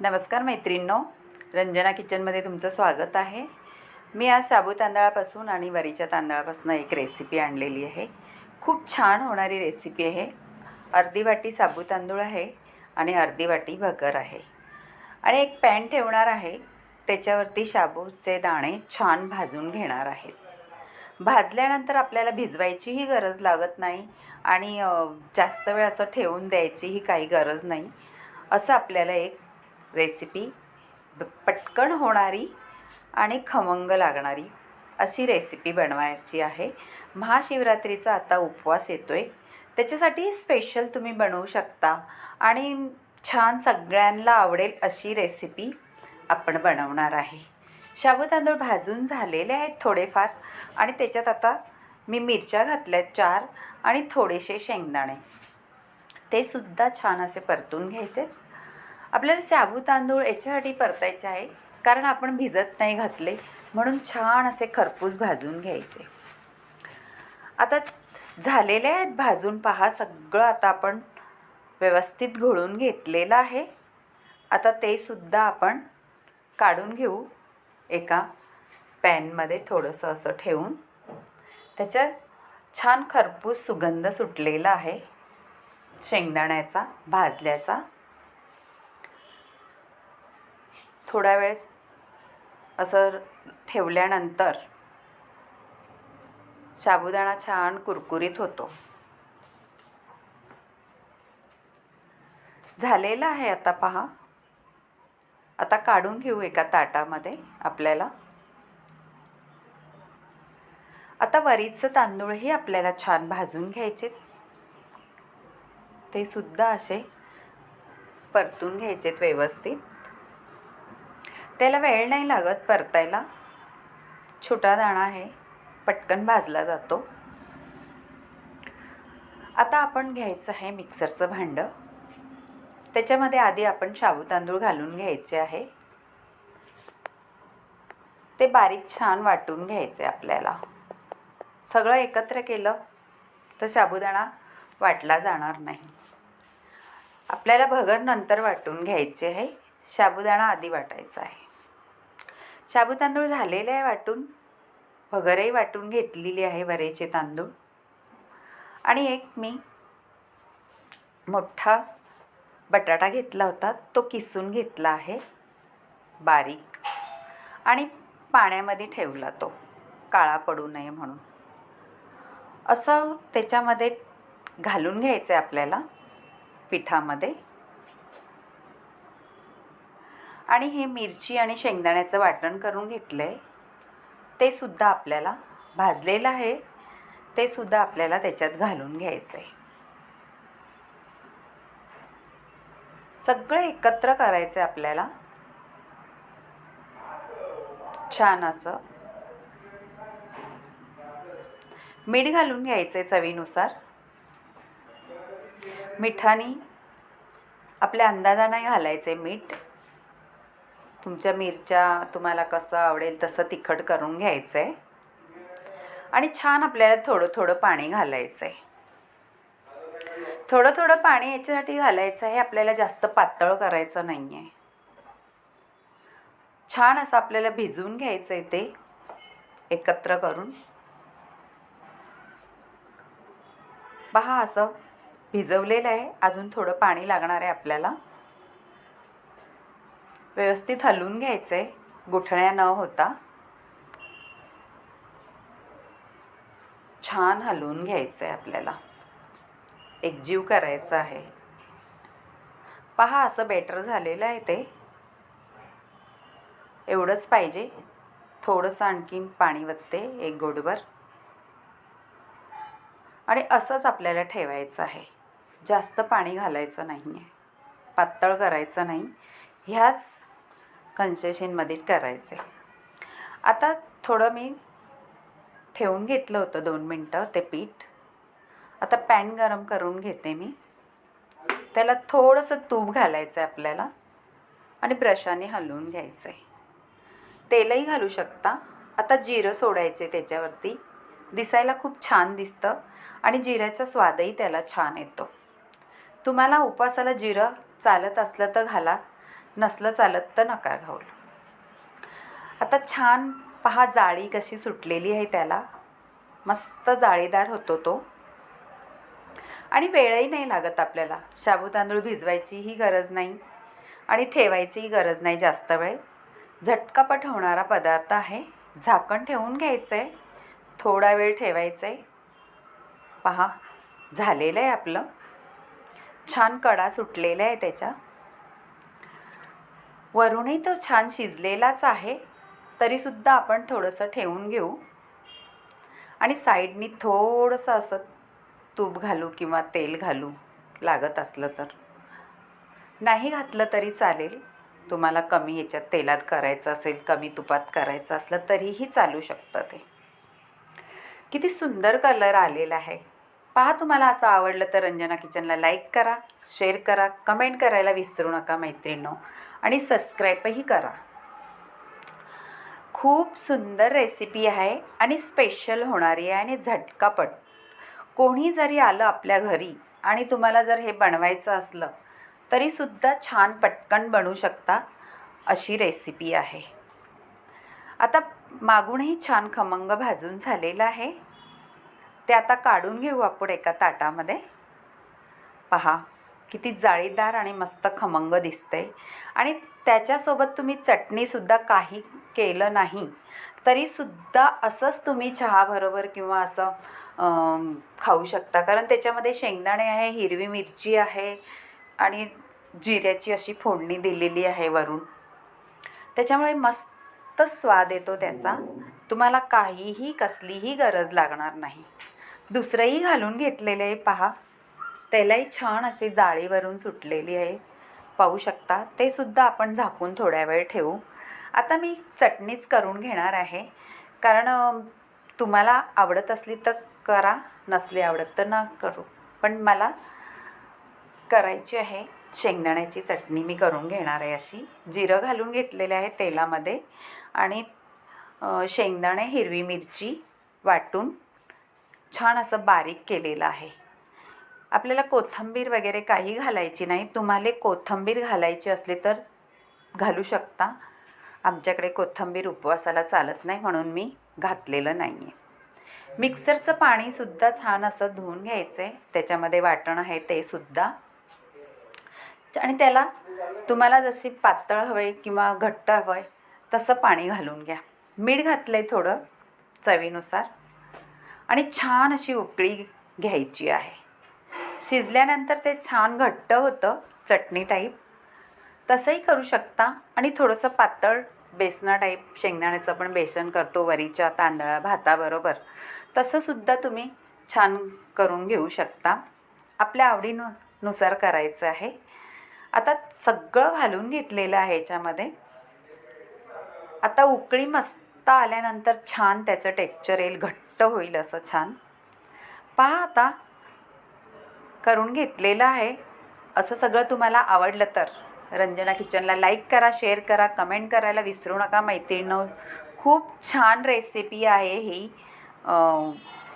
नमस्कार मैत्रिणींनो रंजना किचनमध्ये तुमचं स्वागत आहे. मी आज साबू तांदळापासून आणि वरीच्या तांदळापासून एक रेसिपी आणलेली आहे. खूप छान होणारी रेसिपी आहे. अर्धी वाटी साबू तांदूळ आहे आणि अर्धी वाटी भगर आहे. आणि एक पॅन ठेवणार आहे. त्याच्यावरती शाबूचे दाणे छान भाजून घेणार आहेत भाजल्यानंतर आपल्याला भिजवायचीही गरज लागत नाही आणि जास्त वेळ असं ठेवून द्यायचीही काही गरज नाही. असं आपल्याला एक रेसिपी पटकन होणारी आणि खमंग लागणारी अशी रेसिपी बनवायची आहे. महाशिवरात्रीचा आता उपवास येतो आहे त्याच्यासाठी स्पेशल तुम्ही बनवू शकता आणि छान सगळ्यांना आवडेल अशी रेसिपी आपण बनवणार आहे. शाबू तांदूळ भाजून झालेले आहेत थोडेफार आणि त्याच्यात आता मी मिरच्या घातल्यात चार आणि थोडेसे शेंगदाणे. ते सुद्धा छान असे परतून घ्यायचे आपल्याला शाबू तांदूळ याच्यासाठी परतायचे आहे कारण आपण भिजत नाही घातले म्हणून छान असे खरपूस भाजून घ्यायचे. आता झालेले आहेत भाजून पहा सगळं आता आपण व्यवस्थित घोळून घेतलेलं आहे. आता ते सुद्धा आपण काढून घेऊ एका पॅनमध्ये थोडंसं असं ठेवून. त्याच्यात छान खरपूस सुगंध सुटलेला आहे शेंगदाण्याचा भाजल्याचा. थोडा वेळ असं ठेवल्यानंतर साबुदाणा छान कुरकुरीत होतो. झालेला आहे आता पहा. आता काढून घेऊ एका ताटामध्ये आपल्याला. आता वरीचं तांदूळही आपल्याला छान भाजून घ्यायचे. ते सुद्धा असे परतून घ्यायचेत व्यवस्थित. त्याला वेळ नाही लागत परतायला. छोटा दाणा आहे पटकन भाजला जातो. आता आपण घ्यायचं आहे मिक्सरचं भांडं. त्याच्यामध्ये आधी आपण शाबू तांदूळ घालून घ्यायचे आहे. ते बारीक छान वाटून घ्यायचे आपल्याला. सगळं एकत्र केलं तर साबुदाणा वाटला जाणार नाही. आपल्याला भगर नंतर वाटून घ्यायचे आहे. साबुदाणा आधी वाटायचा आहे. शाबू तांदूळ झालेले आहे वाटून. भगरही वाटून घेतलेली आहे वरेचे तांदूळ. आणि एक मी मोठा बटाटा घेतला होता. तो किसून घेतला आहे. बारीक. आणि पाण्यामध्ये ठेवला तो. काळा पडू नये म्हणून. असं त्याच्यामध्ये घालून घ्यायचं आहे आपल्याला. पिठामध्ये. आणि हे मिरची आणि शेंगदाण्याचं वाटण करून घेतलं आहे ते सुद्धा आपल्याला भाजलेलं आहे. ते सुद्धा आपल्याला त्याच्यात घालून घ्यायचं आहे सगळं एकत्र करायचं आहे आपल्याला. छान असं. मीठ घालून घ्यायचं आहे चवीनुसार. मिठाने आपल्या अंदाजाने घालायचे मीठ. तुमच्या मिरच्या तुम्हाला कसं आवडेल तसं तिखट करून घ्यायचं आहे आणि छान आपल्याला थोडं थोडं पाणी घालायचं आहे थोडं थोडं पाणी याच्यासाठी घालायचं आहे आपल्याला जास्त पातळ करायचं नाही आहे छान असं आपल्याला भिजवून घ्यायचं आहे ते एकत्र करून. पहा असं भिजवलेलं आहे अजून थोडं पाणी लागणार आहे आपल्याला. व्यवस्थित हलवून घ्यायचं आहे गुठळ्या न होता. छान हलवून घ्यायचं आहे आपल्याला एकजीव करायचं आहे. पहा असं बेटर झालेलं आहे ते. एवढंच पाहिजे. थोडंसं आणखीन पाणी वतते एक गोडभर आणि असंच आपल्याला ठेवायचं आहे. जास्त पाणी घालायचं नाही आहे पातळ करायचं नाही. ह्याच कन्सेशनमध्ये करायचं. आहे आता थोडं मी ठेवून घेतलं होतं दोन मिनटं ते पीठ. आता पॅन गरम करून घेते मी. त्याला थोडंसं तूप घालायचं आहे आपल्याला आणि ब्रशाने हलवून घ्यायचं आहे तेलही घालू शकता. आता जिरं सोडायचं आहे त्याच्यावरती. दिसायला खूप छान दिसतं आणि जिऱ्याचा स्वादही त्याला छान येतो. तुम्हाला उपवासाला जिरं चालत असलं तर घाला. नसलं चालत तर नकार घाऊल आता छान पहा जाळी कशी सुटलेली आहे त्याला. मस्त जाळीदार होतो तो. आणि वेळही नाही लागत आपल्याला. शाबू तांदूळ भिजवायचीही गरज नाही. आणि ठेवायचीही गरज नाही जास्त वेळ. झटकापट होणारा पदार्थ आहे. झाकण ठेवून घ्यायचं आहे थोडा वेळ ठेवायचं आहे पहा झालेलं आहे आपलं. छान कडा सुटलेला आहे त्याच्या. वरूनही तो छान शिजलेलाच आहे. तरीसुद्धा आपण थोडंसं ठेवून घेऊ. आणि साईडनी थोडंसं असं तूप घालू किंवा तेल घालू लागत असलं तर. नाही घातलं तरी चालेल. तुम्हाला कमी याच्यात तेलात करायचं असेल कमी तुपात करायचं असलं तरीही चालू शकतं ते. किती सुंदर कलर आलेला आहे. पहा तुम्हाला असं आवडलं तर रंजना किचनला लाईक करा शेअर करा कमेंट करायला विसरू नका मैत्रिणींनो. आणि सबस्क्राईबही करा. खूप सुंदर रेसिपी आहे आणि स्पेशल होणारी आहे आणि झटकापट. कोणी जरी आलं आपल्या घरी आणि तुम्हाला जर हे बनवायचं असलं तरीसुद्धा छान पटकन बनवू शकता अशी रेसिपी आहे. आता मागूनही छान खमंग भाजून झालेलं आहे. ते आता काढून घेऊ आपण एका ताटामध्ये. पहा किती जाळीदार आणि मस्त खमंग दिसते आणि त्याच्यासोबत तुम्ही चटणीसुद्धा काही केलं नाही तरीसुद्धा असंच तुम्ही चहाबरोबर किंवा असं खाऊ शकता. कारण त्याच्यामध्ये शेंगदाणे आहे हिरवी मिरची आहे आणि जिऱ्याची अशी फोडणी दिलेली आहे वरून. त्याच्यामुळे मस्त स्वाद येतो त्याचा. तुम्हाला काहीही कसलीही गरज लागणार नाही. दुसरंही घालून घेतलेलं आहे पहा. त्यालाही छान अशी जाळीवरून सुटलेली आहे. पाहू शकता ते सुद्धा आपण झाकून थोड्या वेळ ठेवू. आता मी चटणीच करून घेणार आहे. कारण तुम्हाला आवडत असली तर करा नसली आवडत तर न करू. पण मला करायची आहे शेंगदाण्याची चटणी मी करून घेणार आहे अशी. जिरं घालून घेतलेले आहे तेलामध्ये. आणि शेंगदाणे हिरवी मिरची वाटून छान असं बारीक केलेलं आहे. आपल्याला कोथिंबीर वगैरे काही घालायची नाही. तुम्हाला कोथिंबीर घालायची असली तर घालू शकता. आमच्याकडे कोथिंबीर उपवासाला चालत नाही म्हणून मी घातलेलं नाही आहे मिक्सरचं पाणीसुद्धा छान असं धुवून घ्यायचं. आहे त्याच्यामध्ये वाटण आहे ते सुद्धा. आणि त्याला तुम्हाला जशी पातळ हवं आहे किंवा घट्ट हवं आहे तसं पाणी घालून घ्या. मीठ घातलं आहे थोडं चवीनुसार. आणि छान अशी उकळी घ्यायची आहे. शिजल्यानंतर ते छान घट्ट होतं चटणी टाईप तसंही करू शकता आणि थोडंसं पातळ बेसना टाईप शेंगदाण्याचं पण बेसन करतो वरीच्या तांदळा भाताबरोबर. तसंसुद्धा तुम्ही छान करून घेऊ शकता. आपल्या आवडीनुसार करायचं आहे. आता सगळं घालून घेतलेलं आहे याच्यामध्ये. आता उकळी मस्त आत्ता आल्यानंतर छान त्याचं टेक्चर येईल घट्ट होईल असं छान. पहा आता करून घेतलेलं आहे. असं सगळं तुम्हाला आवडलं तर रंजना किचनला लाईक करा शेअर करा कमेंट करायला विसरू नका. मैत्रिणीनं खूप छान रेसिपी आहे ही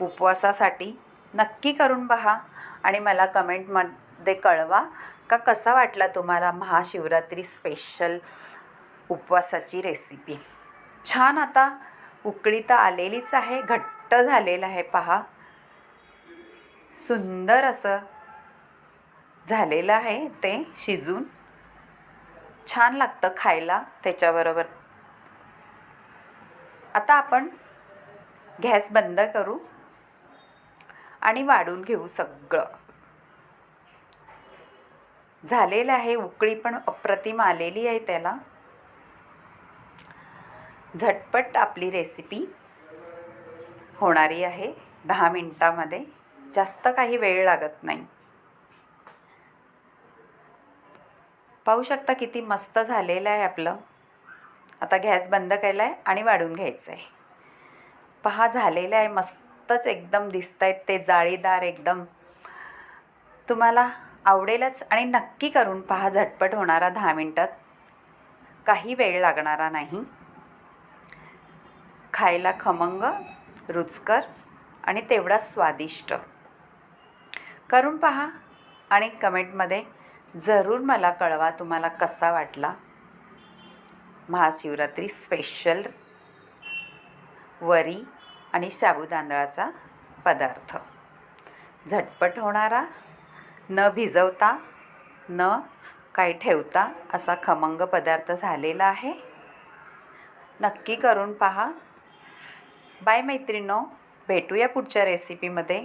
उपवासासाठी. नक्की करून पहा आणि मला कमेंटमध्ये कळवा का कसा वाटला तुम्हाला महाशिवरात्री स्पेशल उपवासाची रेसिपी छान आता उकळी तर आलेलीच आहे घट्ट झालेलं आहे पहा. सुंदर असं झालेलं आहे ते शिजून. छान लागतं खायला त्याच्याबरोबर. आता आपण गॅस बंद करू आणि वाढून घेऊ सगळं. झालेलं आहे उकळी पण अप्रतिम आलेली आहे त्याला. झटपट आपली रेसिपी होणारी आहे. दहा मिनटामध्ये जास्त काही वेळ लागत नाही. पाहू शकता किती मस्त झालेलं आहे आपलं. आता गॅस बंद केला आहे आणि वाढून घ्यायचं आहे पहा झालेलं आहे. मस्तच एकदम दिसत आहेत ते जाळीदार एकदम. तुम्हाला आवडेलच आणि नक्की करून पहा झटपट होणारा दहा मिनटात. काही वेळ लागणारा नाही. खायला खमंग रुचकर आणि तेवढाच स्वादिष्ट. करून पहा आणि कमेंटमध्ये जरूर मला कळवा तुम्हाला कसा वाटला. महाशिवरात्री स्पेशल वरी आणि साबू तांदळाचा पदार्थ. झटपट होणारा न भिजवता न काही ठेवता असा खमंग पदार्थ झालेला आहे. नक्की करून पहा. बाय मैत्रिणो भेटूया पुढच्या रेसिपीमध्ये